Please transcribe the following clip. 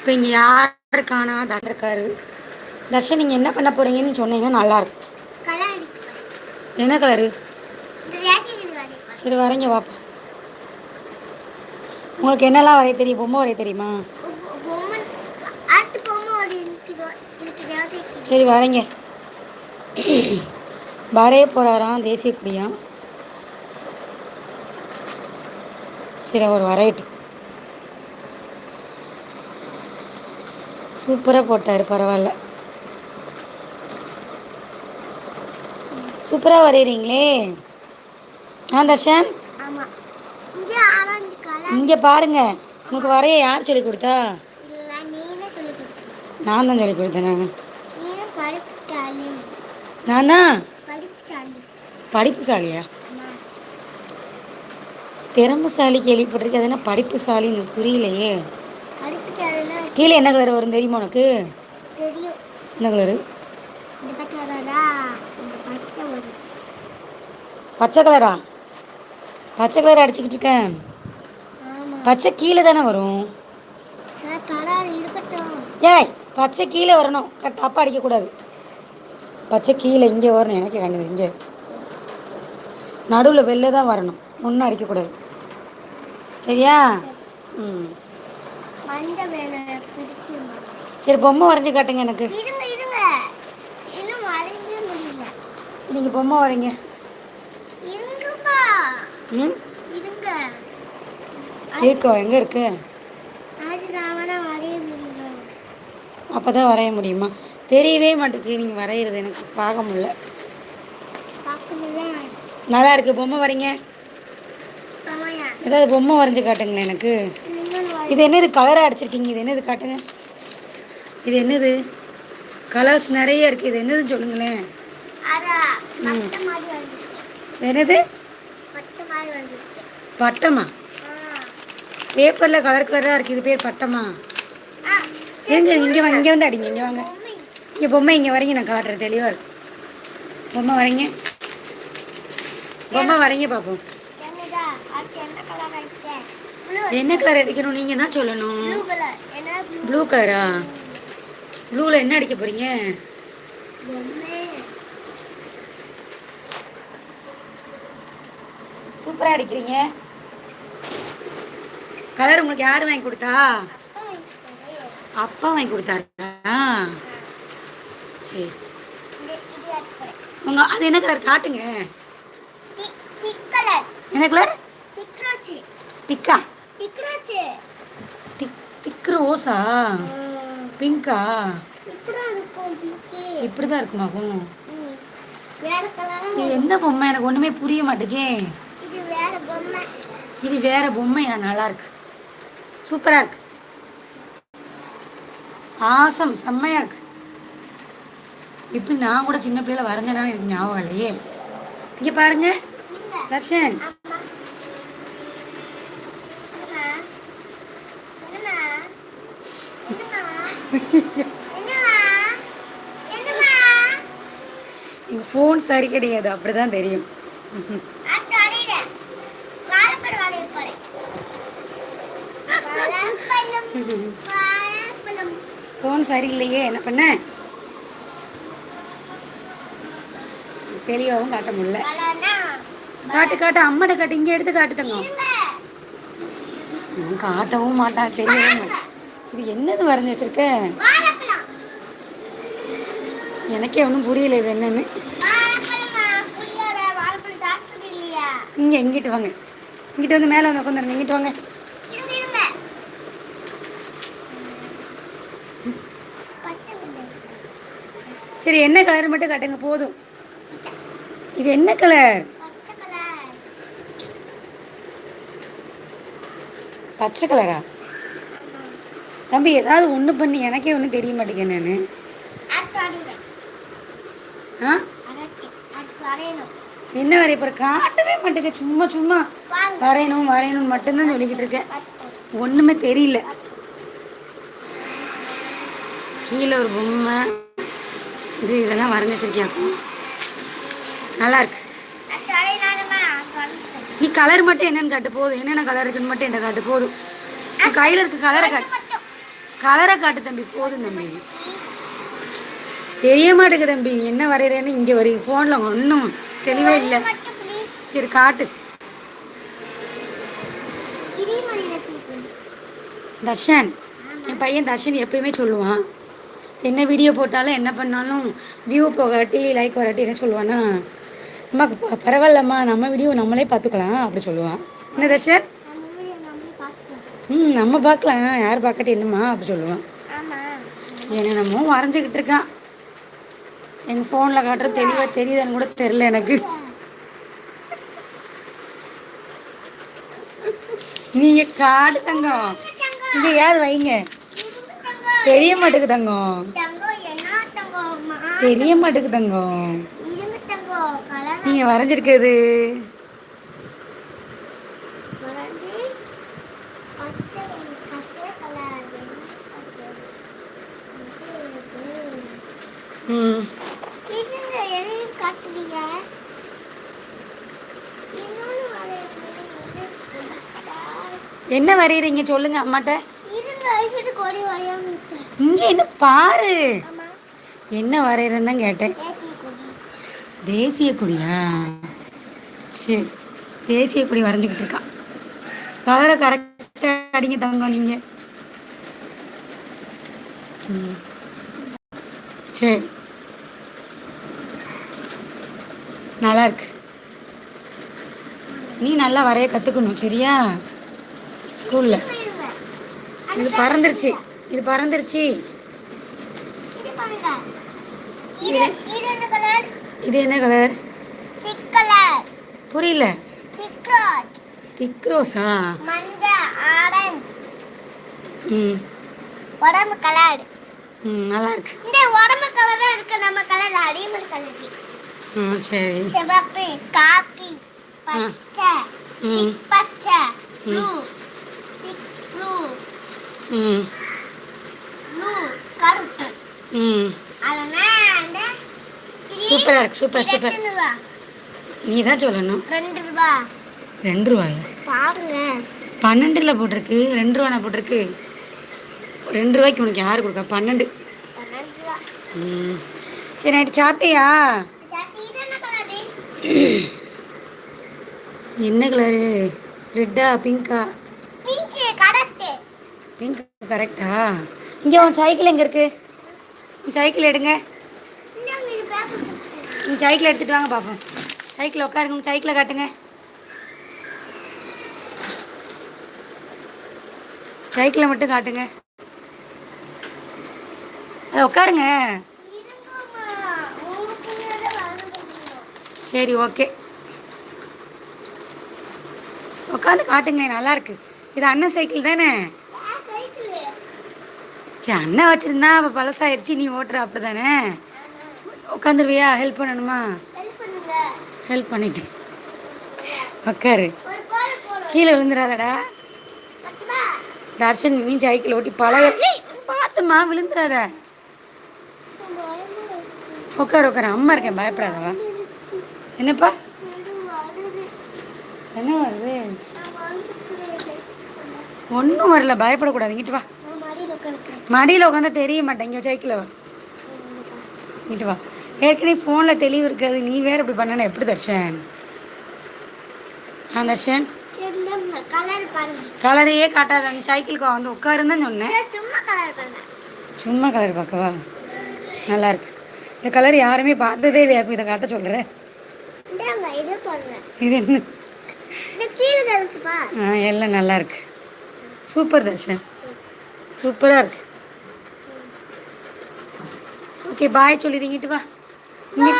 இப்போ இங்கே யார் காணா இருக்காரு தர்ஷன் நீங்கள் என்ன பண்ண போகிறீங்கன்னு சொன்னீங்கன்னா நல்லாயிருக்கும் என்ன கலரு சரி வரைங்க பாப்பா உங்களுக்கு என்னெல்லாம் வரைய தெரியும்? பொம்மை வரைய தெரியுமா? சரி வரைங்க. வரைய போகிறாராம் தேசிய கொடியாம் சரி அவர் வரையட்டும். சூப்பராக போட்டார் பரவாயில்ல. சூப்பராக வரைகிறீங்களே ஆ தர்ஷன்? இங்க பாருங்க. உங்களுக்கு வரைய யார் சொல்லி கொடுத்தா? நீனே சொல்லி கொடுத்த நான் தான் சொல்லி கொடுத்தேன் நீனே. படிப்புசாலியா? திறமைசாலி கேள்விப்பட்டிருக்கேன். அது என்ன படிப்புசாலி எனக்கு புரியலையே. கீழே என்ன கலர் வரும் தெரியுமா உனக்கு? தெரியும். என்ன கலரு பச்சை கலரா பச்சை கலர் அடிச்சுக்கிட்டு இருக்கேன் பச்சை கீழே தானே வரும். ஏய் பச்சை கீழே வரணும். க- தப்பா அடிக்கக்கூடாது. பச்சை கீழே இங்கே வரணும். எனக்கு கண்டுது. இங்கே. நடுவில் வெளில தான் வரணும். ஒன்றும் அடிக்கக்கூடாது. சரியா? ம். சரி பொம்மை வரைஞ்சி காட்டுங்க எனக்கு. சரி நீங்கள் பொம்மை வரைங்க. ம்? இருக்கோ எங்கே இருக்கு? அப்போ தான் வரைய முடியுமா? தெரியவே மாட்டேங்குது நீங்கள் வரைகிறது எனக்கு. பார்க்க முடியல. நல்லா இருக்கு பொம்மை வரைங்க. ஏதாவது பொம்மை வரைஞ்சி காட்டுங்களேன் எனக்கு. இது என்னது கலராக அடிச்சிருக்கீங்க? இது என்னது காட்டுங்க. இது என்னது? கலர்ஸ் நிறைய இருக்குது இது என்னதுன்னு சொல்லுங்களேன். என்னது? பட்டமா? பேப்பரில் கலர் கலராக இருக்குது இது பேர் பட்டமா? இருங்க இங்கே வாங்க இங்கே வந்து அடிங்க இங்கே வாங்க. இங்கே பொம்மை இங்கே வரைங்க நான் காட்டுறேன் தெளிவாக இருக்கு பொம்மை வரைங்க பொம்மை வரைங்க பார்ப்போம் என்ன கலர் அடிக்கணும்? நீங்கள் தான் சொல்லணும்? ப்ளூ கலர் ப்ளூவில் என்ன அடிக்க போகிறீங்க பொம்மை சூப்பராக அடிக்கிறீங்க. கலர் உங்களுக்கு யார் வாங்கி கொடுத்தா? அப்பா வாங்கி கொடுத்தாருக்கா சரி. உங்க அது என்ன கலர் காட்டுங்க. என்ன கலர் திக்கா திக் ரோஸா பிங்கா? இப்படிதான் இருக்கும் பிங்க்கு இப்படி தான் இருக்குமாகும் ம். வேற கலரா இது என்ன பொம்மை? எனக்கு ஒன்றுமே புரிய மாட்டேங்கே இது வேற பொம்மையா? நல்லா இருக்கு. சூப்பராக இருக்கு. ஆசம் செம்மையாக இருக்கு. இப்படி நான் கூட சின்ன பிள்ளையில வரைஞ்சேனா எனக்கு ஞாபகம் இல்லையே இங்கே பாருங்க. தர்ஷன் அம்மா என்னம்மா என்னம்மா என்னம்மா என்னம்மா எங்கள் ஃபோன் சரி கிடையாது அப்படி தான் தெரியும் ஃபோன் சரியில்லையே என்ன பண்ண? தெளிவாகவும் காட்ட முடியல. காட்டு காட்டு அம்மாட்ட காட்டு இங்கே எடுத்து காட்டு தங்கம் இருங்க. இவன் காட்டவும் மாட்டான் தெரியவே மாட்டான் இது என்னது வரைஞ்சி வச்சிருக்க? எனக்கே ஒன்றும் புரியல இது என்னன்னு. இங்கே இங்கிட்டு வாங்க. இங்கிட்டு வந்து மேலே வந்து உட்காந்துருங்க இங்கிட்டு வாங்க. சரி என்ன கலர் மட்டும் காட்டுங்க போதும். இது என்ன கலர் பச்சை கலர் தம்பி ஏதாவது ஒன்று பண்ணி. எனக்கே ஒன்றும் தெரிய மாட்டேங்க நான். ஆ? என்ன வரைய போகிற காட்டவே மாட்டேங்க. சும்மா சும்மா. வரையணும் வரையணும்னு மட்டும்தான் சொல்லிக்கிட்டு இருக்கேன். ஒண்ணுமே ஒன்றுமே தெரியல. கீழே ஒரு பொம்மை. இது இதெல்லாம் வரைஞ்சி நல்லா இருக்கு. நீ கலர் மட்டும் என்னன்னு காட்டு. போதும். என்னென்ன கலர் இருக்குன்னு மட்டும் என்ன காட்டு. போதும். கையில கையில் இருக்க கலரை காட்டு. கலரை காட்டு தம்பி. போதும் தம்பி. தெரிய மாட்டேங்குது தம்பி. என்ன வரைகிறேன்னு இங்கே வரி ஃபோனில் ஒன்றும் தெளிவே இல்லை. சரி காட்டு. தர்ஷன். என் பையன் தர்ஷன் எப்பயுமே சொல்லுவான். என்ன வீடியோ போட்டாலும் என்ன பண்ணாலும் வியூ போகாட்டி லைக் வராட்டி என்ன சொல்லுவான்னா அம்மா பரவாயில்லம்மா நம்ம வீடியோ நம்மளே பார்த்துக்கலாம் அப்படி சொல்லுவான். என்ன தர்ஷன். ம் நம்ம பார்க்கலாம். யார் பார்க்கட்டி என்னம்மா? அப்படி சொல்லுவான். என்னென்னமோ வரைஞ்சிக்கிட்டு இருக்கான். எங்கள் ஃபோனில் காட்டுற தெளிவாக தெரியுதான்னு கூட தெரில எனக்கு. நீங்கள் காட்டு தங்கம். இங்கே யார் வைங்க? தெரிய மாட்டேங்குது தங்கம். தெரிய மாட்டேங்குது தங்கம். நீங்கள் வரைஞ்சிருக்கிறது. ம். என்ன வரைகிறீங்க சொல்லுங்க அம்மாட்ட. இங்கே என்ன பாரு. என்ன வரைகிறேன்னு தான் கேட்டேன். தேசிய கொடியா? சரி தேசிய கொடி வரைஞ்சிக்கிட்டு இருக்கான் கலரை கரெக்டாக அடிங்க தங்கம் நீங்கள் சரி. நல்லா இருக்கு நீ நல்லா வரைய கற்றுக்கணும் சரியா? ஸ்கூலில். இது பறந்துருச்சு. இது பறந்துருச்சு. இது என்ன கலர் இது என்ன கலர்? திக் கலர் புரியல. திக் ரோஸா ம். உடம்பு கலர். ம் நல்லா இருக்கு இந்த உடம்பு கலரா இருக்கு நம்ம கலர் அடிமல் கலர். சரி. சிவப்பு காப்பி பச்சை பச்சை ப்ளூ ப்ளூ ம். ப்ளூ கருப்பு. ம். சூப்பராக இருக்கு சூப்பர் சூப்பர். ரூபா? நீ தான் சொல்லணும். ரெண்டு ரூபா. ரெண்டு ரூபாயா? பாருங்க. பன்னெண்டில் போட்டிருக்கு ரெண்டு ரூபாண்ணா போட்டிருக்கு? ரெண்டு ரூபாய்க்கு உனக்கு யார் கொடுக்கா? பன்னெண்டு ரூபா. ம். சரி நைட்டு சாப்பிட்டியா ஜாதி இது என்ன கலரு என்ன கலரு ரெட்டா பிங்கா பிங்க் கரெக்ட் இங்கே உன் சைக்கிள் எங்கே இருக்கு? உன் சைக்கிள் எடுங்க. உங்கள் சைக்கிள் எடுத்துகிட்டு வாங்க பார்ப்போம் சைக்கிள் உட்காருங்க உங்கள் சைக்கிளை காட்டுங்க. சைக்கிளை மட்டும் காட்டுங்க. அது உட்காருங்க இருங்கம்மா. உங்களுக்கு மேல வரணும். சரி ஓகே. உட்காந்து காட்டுங்களேன் நல்லா இருக்கு இது அண்ணன் சைக்கிள் தானே? சரி அண்ணன் வச்சிருந்தா அப்போ பழசாயிருச்சு நீ ஓட்டுற அப்படி தானே? உட்காந்துருவியா ஹெல்ப் பண்ணணுமா? ஹெல்ப் பண்ணிட்டு. உட்காரு கீழே விழுந்துடாதடா தர்ஷன் நீ சைக்கிள் ஓட்டி பழக பார்த்துமா விழுந்துடாத உட்கார் உட்கார் உட்காரு அம்மா இருக்கேன் பயப்படாதவா? என்னப்பா? என்ன வருது? ஒன்றும் வரல பயப்படக்கூடாது. இங்கிட்டு வா. மடியில் உட்காந்து தெரிய மாட்டேன். இங்கே சைக்கிளில் வா இங்கிட்டு வா. ஏற்கனவே ஃபோனில் தெளிவு இருக்காது. நீ வேற இப்படி பண்ணனா எப்படி தர்ஷன்? ஆ தர்ஷன்? கலர் கலரையே காட்டாத. சைக்கிளுக்கு வந்து உட்காருன்னு தான் சொன்னேன். சும்மா கலர் பார்க்கவா? நல்லா இருக்கு. இந்த கலர் யாருமே பார்த்ததே இல்லையா? இதை காட்ட சொல்கிறேன் இது என்ன? ஆ எல்லாம் நல்லா இருக்கு. சூப்பர் தர்ஷன். சூப்பராக இருக்கு. ஓகே பாய் சொல்லிடுங்கிட்டு வா. இங்க